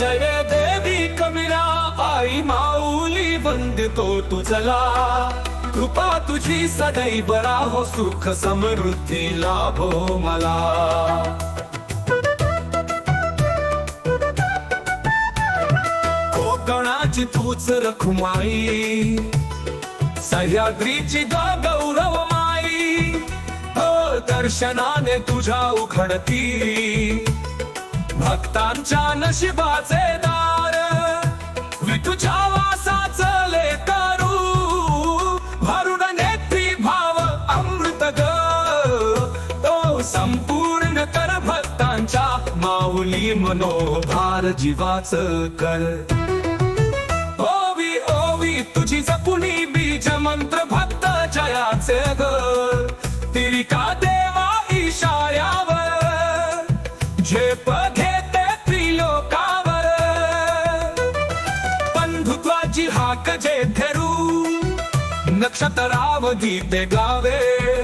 जय देवी कमिरा आई माऊली वंदतो तुझला कृपा तुझी सदैव राहो सुख समृद्धी लाभो मला. कोकणाची तूच रखुमाई सह्याद्रीची गा गौरव माई. हो दर्शनाने तुझ्या उघडती. भक्तांच्या नशिबाचे दार विठूच्या वासाच लेकरू भरुण नेत्री भाव अमृत ग. तो संपूर्ण कर भक्तांच्या माऊली मनोभार जीवाच कर. ओवी ओवी तुझी जपुनी बीज मंत्र भक्त जयाचे ग. तिरिका देवा इशाऱ्यावर झेप घे बंधुत्वाची हाक जे थेरू नक्षत्रावधी ते गावे.